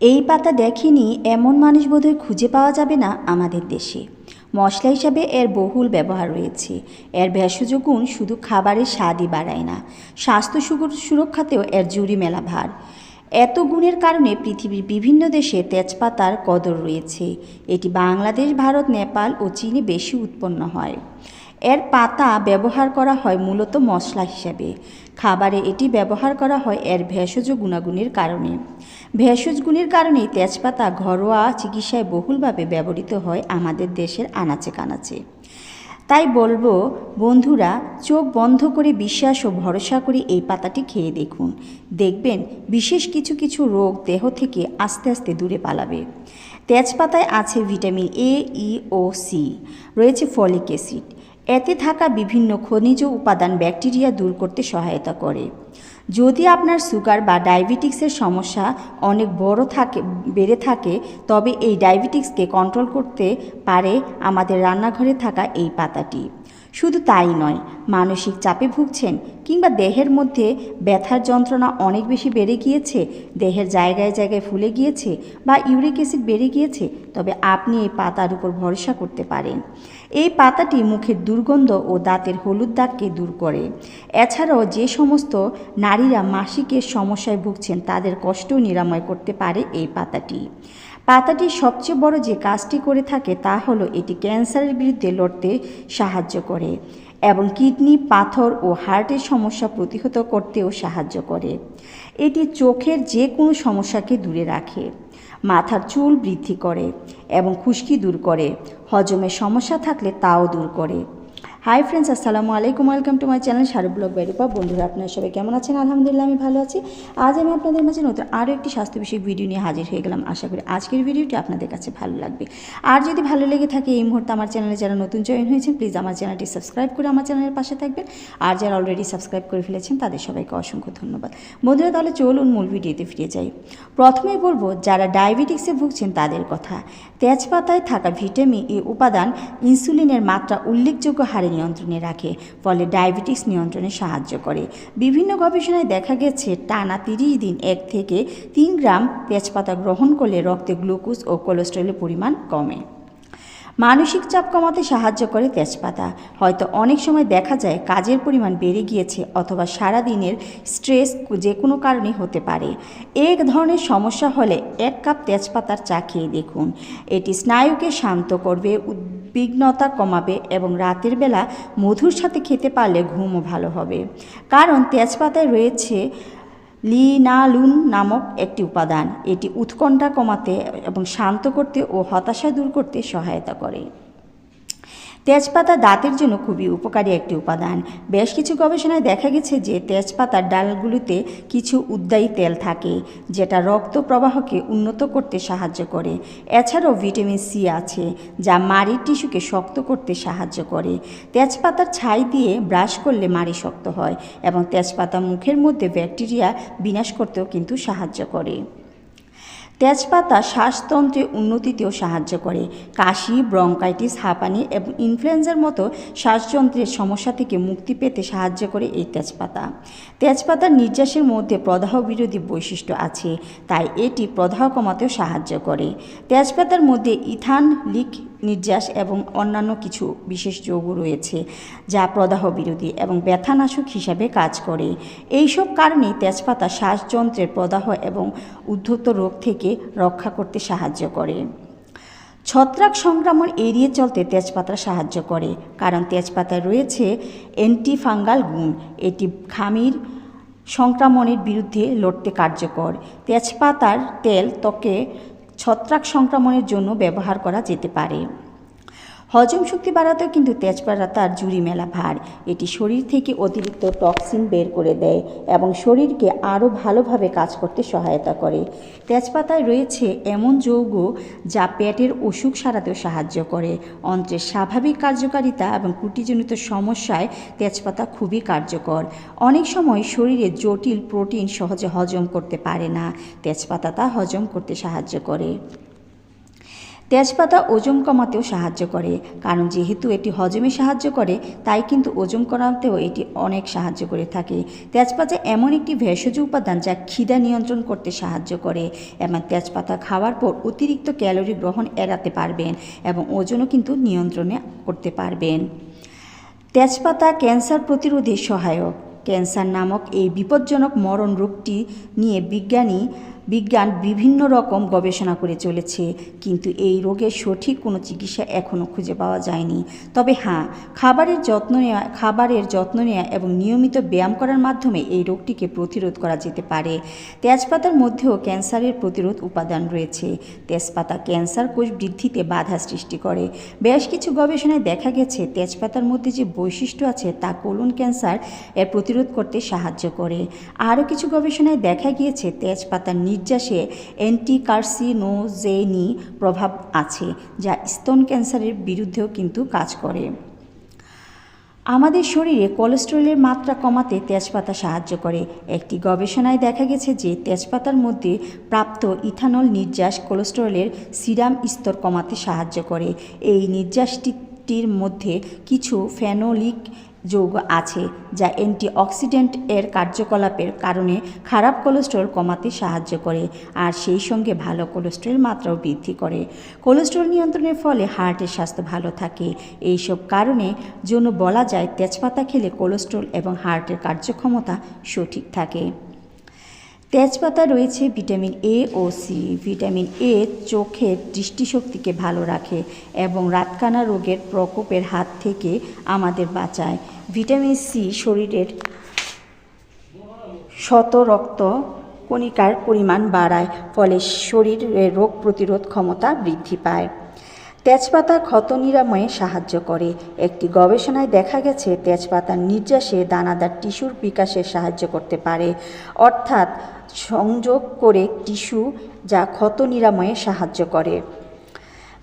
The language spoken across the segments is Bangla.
এই পাতা দেখেনি এমন মানুষ বোধহয় খুঁজে পাওয়া যাবে না আমাদের দেশে। মশলা হিসাবে এর বহুল ব্যবহার রয়েছে। এর ভেষজ গুণ শুধু খাবারের স্বাদই বাড়ায় না। স্বাস্থ্য সুরক্ষাতেও এর জুড়ি মেলা ভার। এত গুণের কারণে পৃথিবীর বিভিন্ন দেশে তেজপাতার কদর রয়েছে। এটি বাংলাদেশ, ভারত, নেপাল ও চীনে বেশি উৎপন্ন হয়। এর পাতা ব্যবহার করা হয় মূলত মশলা হিসেবে। খাবারে এটি ব্যবহার করা হয় এর ভেষজ গুণাগুণের কারণে। ভেষজ গুণের কারণেই তেজপাতা ঘরোয়া চিকিৎসায় বহুলভাবে ব্যবহৃত হয় আমাদের দেশের আনাচে কানাচে। তাই বলব, বন্ধুরা, চোখ বন্ধ করে বিশ্বাস ও ভরসা করে এই পাতাটি খেয়ে দেখুন। দেখবেন, বিশেষ কিছু কিছু রোগ দেহ থেকে আস্তে আস্তে দূরে পালাবে। তেজপাতায় আছে ভিটামিন এ ই ও সি রয়েছে ফলিক অ্যাসিড। এতে থাকা বিভিন্ন খনিজ উপাদান ব্যাকটেরিয়া দূর করতে সহায়তা করে। যদি আপনার সুগার বা ডায়াবেটিক্সের সমস্যা অনেক বড় থাকে, বেড়ে থাকে, তবে এই ডায়াবেটিক্সকে কন্ট্রোল করতে পারে আমাদের রান্নাঘরে থাকা এই পাতাটি। শুধু তাই নয়, মানসিক চাপে ভুগছেন কিংবা দেহের মধ্যে ব্যথার যন্ত্রণা অনেক বেশি বেড়ে গিয়েছে, দেহের জায়গায় জায়গায় ফুলে গিয়েছে বা ইউরিক অ্যাসিড বেড়ে গিয়েছে, তবে আপনি এই পাতার উপর ভরসা করতে পারেন। এই পাতাটি মুখের দুর্গন্ধ ও দাঁতের হলুদ দাগকে দূর করে। এছাড়াও যে সমস্ত নারীরা মাসিকের সমস্যায় ভুগছেন তাদের কষ্টও নিরাময় করতে পারে এই পাতাটি। পাতাটি সবচেয়ে বড় যে কাজটি করে থাকে তা হলো এটি ক্যান্সারের বিরুদ্ধে লড়তে সাহায্য করে এবং কিডনি, পাথর ও হার্টের সমস্যা প্রতিহত করতেও সাহায্য করে। এটি চোখের যে কোনো সমস্যাকে দূরে রাখে, মাথার চুল বৃদ্ধি করে এবং খুশকি দূর করে হজমের সমস্যা থাকলে তাও দূর করে। হাই ফ্রেন্ডস আসসালামু আলাইকুম। Welcome to my channel Sharu blog বাইরূপা বন্ধুরা, আপনারা সবাই কেমন আছেন? আলহামদুলিল্লাহ, আমি ভালো আছি। আজ আমি আপনাদের মাঝে নতুন আরও একটি স্বাস্থ্য বিষয়ক ভিডিও নিয়ে হাজির হয়ে গেলাম। আশা করি আজকের ভিডিওটি আপনাদের কাছে ভালো লাগবে। আর যদি ভালো লেগে থাকে এই মুহূর্তে আমার চ্যানেলে যারা নতুন জয়েন হয়েছেন প্লিজ আমার চ্যানেলটি সাবস্ক্রাইব করে আমার চ্যানেলের পাশে থাকবেন। আর যারা অলরেডি সাবস্ক্রাইব করে ফেলেছেন, তাদের সবাইকে অসংখ্য ধন্যবাদ। বন্ধুরা, তাহলে চলুন মূল ভিডিওতে ফিরে যাই। প্রথমেই বলব, যারা ডায়াবেটিক্সে ভুগছেন, তাদের কথা। তেজপাতায় থাকা ভিটামিন এ উপাদান ইনসুলিনের মাত্রা উল্লেখযোগ্য হারে নিয়ন্ত্রণে রাখে, ফলে ডায়াবেটিস নিয়ন্ত্রণে সাহায্য করে। বিভিন্ন গবেষণায় দেখা গেছে, টানা তিরিশ দিন এক থেকে তিন গ্রাম তেজপাতা গ্রহণ করলে রক্তে গ্লুকোজ ও কোলেস্ট্রলের পরিমাণ কমে। মানসিক চাপ কমাতে সাহায্য করে তেজপাতা। হয়তো অনেক সময় দেখা যায় কাজের পরিমাণ বেড়ে গিয়েছে অথবা সারা দিনের স্ট্রেস যে কোনো কারণে হতে পারে। এক ধরনের সমস্যা হলে এক কাপ তেজপাতার চা খেয়ে দেখুন। এটি স্নায়ুকে শান্ত করবে, উদ্বিগ্নতা কমাবে এবং রাতের বেলা মধুর সাথে খেতে পারলে ঘুমও ভালো হবে। কারণ তেজপাতায় রয়েছে লিনালুন নামক একটি উপাদান। এটি উৎকণ্ঠা কমাতে এবং শান্ত করতে ও হতাশা দূর করতে সহায়তা করে। তেজপাতা দাঁতের জন্য খুবই উপকারী একটি উপাদান। বেশ কিছু গবেষণায় দেখা গেছে যে তেজপাতার ডালগুলিতে কিছু উদ্দায়ী তেল থাকে, যেটা রক্ত প্রবাহকে উন্নত করতে সাহায্য করে। এছাড়াও ভিটামিন সি আছে, যা মাড়ির টিস্যুকে শক্ত করতে সাহায্য করে। তেজপাতার ছাই দিয়ে ব্রাশ করলে মাড়ি শক্ত হয় এবং তেজপাতা মুখের মধ্যে ব্যাকটেরিয়া বিনাশ করতেও কিন্তু সাহায্য করে। তেজপাতা শ্বাসতন্ত্রে উন্নতিতেও সাহায্য করে। কাশি, ব্রঙ্কাইটিস, হাঁপানি এবং ইনফ্লুয়েঞ্জার মতো শ্বাসযন্ত্রের সমস্যা থেকে মুক্তি পেতে সাহায্য করে এই তেজপাতা। তেজপাতার নির্যাসের মধ্যে প্রদাহ বিরোধী বৈশিষ্ট্য আছে, তাই এটি প্রদাহ কমাতেও সাহায্য করে। তেজপাতার মধ্যে ইথান, লিক নির্যাস এবং অন্যান্য কিছু বিশেষ যৌগ রয়েছে যা প্রদাহ বিরোধী এবং ব্যথানাশক হিসাবে কাজ করে। এইসব কারণেই তেজপাতা শ্বাসযন্ত্রের প্রদাহ এবং উদ্ধত রোগ থেকে রক্ষা করতে সাহায্য করে। ছত্রাক সংক্রমণ এড়িয়ে চলতে তেজপাতা সাহায্য করে, কারণ তেজপাতায় রয়েছে অ্যান্টিফাঙ্গাল গুণ। এটি খামির সংক্রমণের বিরুদ্ধে লড়তে কার্যকর। তেজপাতার তেল ত্বকে ছত্রাক সংক্রমণের জন্য ব্যবহার করা যেতে পারে। হজম শক্তি বাড়াতেও কিন্তু তেজপাতার জুড়ি মেলা ভার। এটি শরীর থেকে অতিরিক্ত টক্সিন বের করে দেয় এবং শরীরকে আরও ভালোভাবে কাজ করতে সহায়তা করে। তেজপাতায় রয়েছে এমন যৌগ যা পেটের অসুখ সারাতেও সাহায্য করে। অন্ত্রের স্বাভাবিক কার্যকারিতা এবং ত্রুটিজনিত সমস্যায় তেজপাতা খুবই কার্যকর। অনেক সময় শরীরে জটিল প্রোটিন সহজে হজম করতে পারে না। তেজপাতা তা হজম করতে সাহায্য করে। তেজপাতা ওজন কমাতেও সাহায্য করে, কারণ যেহেতু এটি হজমে সাহায্য করে, তাই কিন্তু ওজন কমাতেও এটি অনেক সাহায্য করে থাকে। তেজপাতা এমন একটি ভেষজ উপাদান যা খিদা নিয়ন্ত্রণ করতে সাহায্য করে, এবং তেজপাতা খাওয়ার পর অতিরিক্ত ক্যালোরি গ্রহণ এড়াতে পারবেন এবং ওজনও কিন্তু নিয়ন্ত্রণে করতে পারবেন। তেজপাতা ক্যান্সার প্রতিরোধে সহায়ক। ক্যান্সার নামক এই বিপজ্জনক মরণ রোগটি নিয়ে বিজ্ঞানী বিজ্ঞান বিভিন্ন রকম গবেষণা করে চলেছে, কিন্তু এই রোগের সঠিক কোনো চিকিৎসা এখনও খুঁজে পাওয়া যায়নি। তবে হ্যাঁ খাবারের যত্ন নেওয়া খাবারের যত্ন নেওয়া এবং নিয়মিত ব্যায়াম করার মাধ্যমে এই রোগটিকে প্রতিরোধ করা যেতে পারে। তেজপাতার মধ্যেও ক্যান্সারের প্রতিরোধ উপাদান রয়েছে। তেজপাতা ক্যান্সার কোষ বৃদ্ধিতে বাধা সৃষ্টি করে। বেশ কিছু গবেষণায় দেখা গেছে, তেজপাতার মধ্যে যে বৈশিষ্ট্য আছে তা কোলন ক্যান্সার এর প্রতিরোধ করতে সাহায্য করে। আরও কিছু গবেষণায় দেখা গিয়েছে, তেজপাতার নির্যাসে অ্যান্টিকার্সিনোজেনি প্রভাব আছে, যা স্তন ক্যান্সারের বিরুদ্ধেও কিন্তু কাজ করে। আমাদের শরীরে কোলেস্টেরলের মাত্রা কমাতে তেজপাতা সাহায্য করে। একটি গবেষণায় দেখা গেছে যে তেজপাতার মধ্যে প্রাপ্ত ইথানল নির্যাস কোলেস্টেরলের সিরাম স্তর কমাতে সাহায্য করে। এই নির্যাসটির মধ্যে কিছু ফেনোলিক যৌগ আছে, যা অ্যান্টিঅক্সিডেন্ট এর কার্যকলাপের কারণে খারাপ কোলেস্ট্রল কমাতে সাহায্য করে আর সেই সঙ্গে ভালো কোলেস্ট্রল মাত্রাও বৃদ্ধি করে। কোলেস্ট্রল নিয়ন্ত্রণের ফলে হার্টের স্বাস্থ্য ভালো থাকে। এইসব কারণে জন্য বলা যায় তেজপাতা খেলে কোলেস্ট্রল এবং হার্টের কার্যক্ষমতা সঠিক থাকে। তেজপাতা রয়েছে ভিটামিন এ ও সি ভিটামিন এ চোখের দৃষ্টিশক্তিকে ভালো রাখে এবং রাতকানা রোগের প্রকোপের হাত থেকে আমাদের বাঁচায়। ভিটামিন সি শরীরের শত রক্ত কণিকার পরিমাণ বাড়ায়, ফলে শরীরের রোগ প্রতিরোধ ক্ষমতা বৃদ্ধি পায়। তেজপাতা ক্ষত নিরাময়ে সাহায্য করে। একটি গবেষণায় দেখা গেছে তেজপাতার নির্যাসে দানাদার টিস্যুর বিকাশে সাহায্য করতে পারে। অর্থাৎ সংযোগ করে টিস্যু যা ক্ষত নিরাময়ে সাহায্য করে।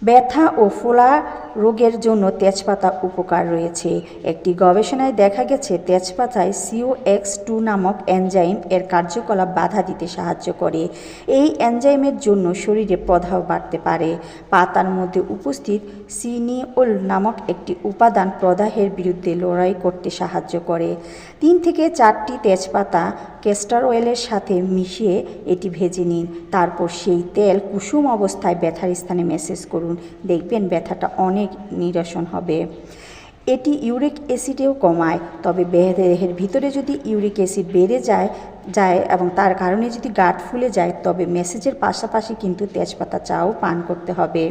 ব্যথা ও ফোলা রোগের জন্য তেজপাতা উপকার রয়েছে। একটি গবেষণায় দেখা গেছে, তেজপাতায় সিও এক্স টু নামক এনজাইম এর কার্যকলাপ বাধা দিতে সাহায্য করে। এই এনজাইমের জন্য শরীরে প্রদাহ বাড়তে পারে। পাতার মধ্যে উপস্থিত সিনিওল নামক একটি উপাদান প্রদাহের বিরুদ্ধে লড়াই করতে সাহায্য করে। তিন থেকে চারটি তেজপাতা ক্যাস্টার অয়েলের সাথে মিশিয়ে এটি ভেজে নিন। তারপর সেই তেল কুসুম অবস্থায় ব্যথার স্থানে মেসেজ করুন। দেখবেন ব্যথাটা অনেক নিরসন হবে। এটি ইউরিক অ্যাসিডেও কমায়, তবে দেহের ভিতরে যদি ইউরিক অ্যাসিড বেড়ে যায় যায় এবং তার কারণে যদি গাঁট ফুলে যায়, তবে মেসেজের পাশাপাশি কিন্তু তেজপাতা চাও পান করতে হবে।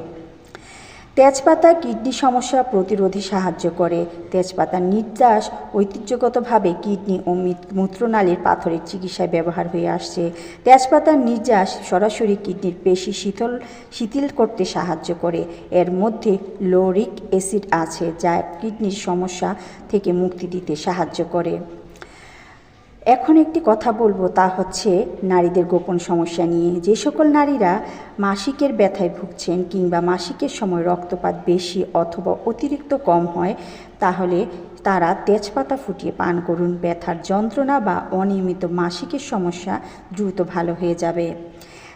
তেজপাতা কিডনি সমস্যা প্রতিরোধে সাহায্য করে। তেজপাতার নির্যাস ঐতিহ্যগতভাবে কিডনি ও মূত্রনালীর পাথরের চিকিৎসায় ব্যবহার হয়ে আসছে। তেজপাতার নির্যাস সরাসরি কিডনির পেশি শীতল, শিথিল করতে সাহায্য করে। এর মধ্যে লোরিক অ্যাসিড আছে, যা কিডনির সমস্যা থেকে মুক্তি দিতে সাহায্য করে। এখন একটি কথা বলব, তা হচ্ছে নারীদের গোপন সমস্যা নিয়ে। যে সকল নারীরা মাসিকের ব্যথায় ভুগছেন কিংবা মাসিকের সময় রক্তপাত বেশি অথবা অতিরিক্ত কম হয়, তাহলে তারা তেজপাতা ফুটিয়ে পান করুন। ব্যথার যন্ত্রণা বা অনিয়মিত মাসিকের সমস্যা দ্রুত ভালো হয়ে যাবে।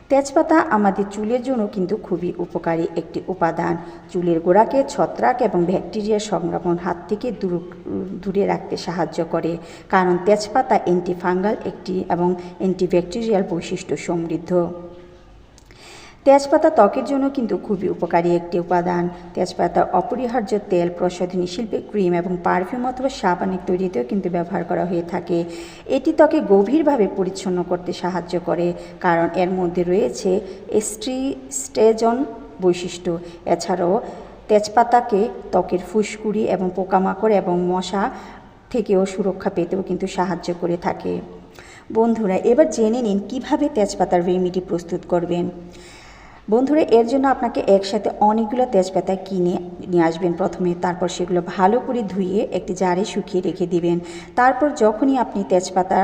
তেজপাতা আমাদের চুলের জন্য কিন্তু খুবই উপকারী একটি উপাদান। চুলের গোড়াকে ছত্রাক এবং ব্যাকটেরিয়া সংক্রমণ হাত থেকে দূর, দূরে রাখতে সাহায্য করে। কারণ তেজপাতা অ্যান্টিফাঙ্গাল একটি এবং অ্যান্টিব্যাকটেরিয়াল বৈশিষ্ট্য সমৃদ্ধ। তেজপাতা ত্বকের জন্য কিন্তু খুবই উপকারী একটি উপাদান। তেজপাতা অপরিহার্য তেল, প্রসাধনী শিল্পে ক্রিম এবং পারফিউম অথবা সাবানের তৈরিতেও কিন্তু ব্যবহার করা হয়ে থাকে। এটি ত্বকে গভীরভাবে পরিচ্ছন্ন করতে সাহায্য করে, কারণ এর মধ্যে রয়েছে স্ট্রিস্টেজন বৈশিষ্ট্য। এছাড়াও তেজপাতাকে ত্বকের ফুসকুড়ি এবং পোকামাকড় এবং মশা থেকেও সুরক্ষা পেতেও কিন্তু সাহায্য করে থাকে। বন্ধুরা, এবার জেনে নিন কীভাবে তেজপাতার রেমিডি প্রস্তুত করবেন। বন্ধুরা, এর জন্য আপনাকে একসাথে অনেকগুলো তেজপাতা কিনে নিয়ে আসবেন। প্রথমে তারপর সেগুলো ভালো করে ধুয়ে একটি জারে শুকিয়ে রেখে দিবেন। তারপর যখনই আপনি তেজপাতা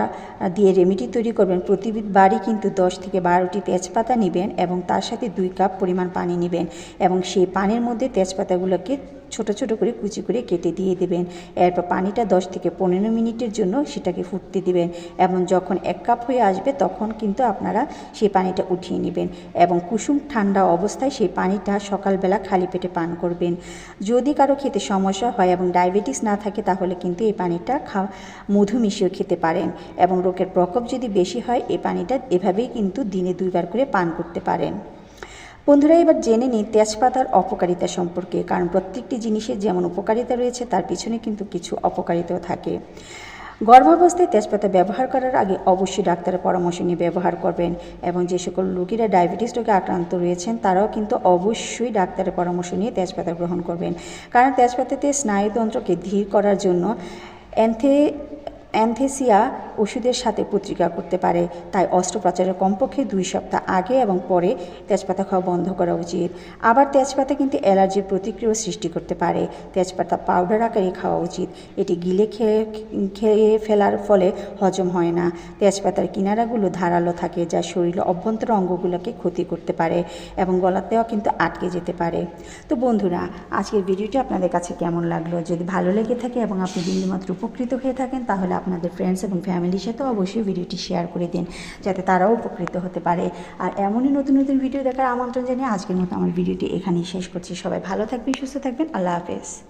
দিয়ে রেমিডি তৈরি করবেন, প্রতিবারই কিন্তু দশ থেকে বারোটি তেজপাতা নেবেন এবং তার সাথে দুই কাপ পরিমাণ পানি নেবেন এবং সেই পানির মধ্যে তেজপাতাগুলোকে ছোট ছোট করে কুচি করে কেটে দিয়ে দেবেন। এরপর পানিটা দশ থেকে পনেরো মিনিটের জন্য সেটাকে ফুটতে দিবেন এবং যখন এক কাপ হয়ে আসবে তখন কিন্তু আপনারা সেই পানিটা উঠিয়ে নেবেন এবং কুসুম ঠান্ডা অবস্থায় সেই পানিটা সকালবেলা খালি পেটে পান করবেন। যদি কারও খেতে সমস্যা হয় এবং ডায়াবেটিস না থাকে তাহলে কিন্তু এই পানিটা খা মধু মিশিয়েও খেতে পারেন এবং রোগের প্রকোপ যদি বেশি হয়, এই পানিটা এভাবেই কিন্তু দিনে দুইবার করে পান করতে পারেন। বন্ধুরা, এবার জেনে নিই তেজপাতার অপকারিতা সম্পর্কে, কারণ প্রত্যেকটি জিনিসের যেমন উপকারিতা রয়েছে, তার পিছনে কিন্তু কিছু অপকারিতাও থাকে। গর্ভাবস্থায় তেজপাতা ব্যবহার করার আগে অবশ্যই ডাক্তারের পরামর্শ নিয়ে ব্যবহার করবেন এবং যে সকল রোগীরা ডায়াবেটিস রোগে আক্রান্ত রয়েছেন, তারাও কিন্তু অবশ্যই ডাক্তারের পরামর্শ নিয়ে তেজপাতা গ্রহণ করবেন। কারণ তেজপাতাতে স্নায়ুতন্ত্রকে ধীর করার জন্য অ্যান্থে অ্যানথেসিয়া ওষুধের সাথে পত্রিকা করতে পারে। তাই অস্ত্রোপচারের কমপক্ষে দুই সপ্তাহ আগে এবং পরে তেজপাতা খাওয়া বন্ধ করা উচিত। আবার তেজপাতা কিন্তু অ্যালার্জির প্রতিক্রিয়া সৃষ্টি করতে পারে। তেজপাতা পাউডার আকারে খাওয়া উচিত। এটি গিলে খেয়ে খেয়ে ফেলার ফলে হজম হয় না। তেজপাতার কিনারাগুলো ধারালো থাকে, যা শরীরের অভ্যন্তর অঙ্গগুলোকে ক্ষতি করতে পারে এবং গলাতেও কিন্তু আটকে যেতে পারে। তো বন্ধুরা, আজকের ভিডিওটি আপনাদের কাছে কেমন লাগল? যদি ভালো লেগে থাকে এবং আপনি বিন্দুমাত্র উপকৃত হয়ে থাকেন, তাহলে আপনাদের ফ্রেন্ডস এবং ফ্যামিলির সাথে অবশ্যই ভিডিওটি শেয়ার করে দিন, যাতে তারাও উপকৃত হতে পারে। আর এমনই নতুন নতুন ভিডিও দেখার আমন্ত্রণ জানিয়ে আজকের মতো আমার ভিডিওটি এখানেই শেষ করছি। সবাই ভালো থাকবেন, সুস্থ থাকবেন, আল্লাহ হাফেজ।